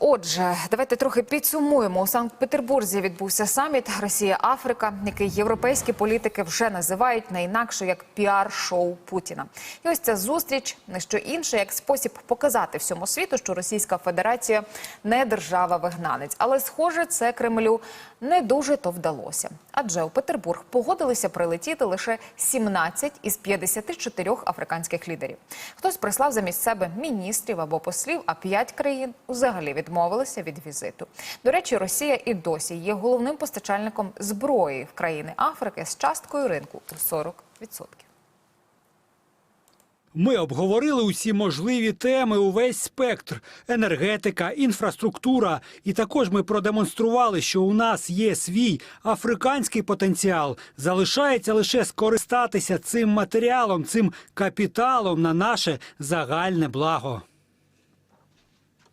Отже, давайте трохи підсумуємо. У Санкт-Петербурзі відбувся саміт Росія-Африка, який європейські політики вже називають не як піар-шоу Путіна. І ось ця зустріч не що інше, як спосіб показати всьому світу, що Російська Федерація не держава-вигнанець. Але, схоже, це Кремлю не дуже то вдалося. Адже у Петербург погодилися прилетіти лише 17 із 54 африканських лідерів. Хтось прислав замість себе міністрів або послів, а п'ять країн взагалі відмовилися від візиту. До речі, Росія і досі є головним постачальником зброї в країни Африки з часткою ринку у 40%. Ми обговорили усі можливі теми, увесь спектр енергетика, інфраструктура. І також ми продемонстрували, що у нас є свій африканський потенціал. Залишається лише скористатися цим матеріалом, цим капіталом на наше загальне благо.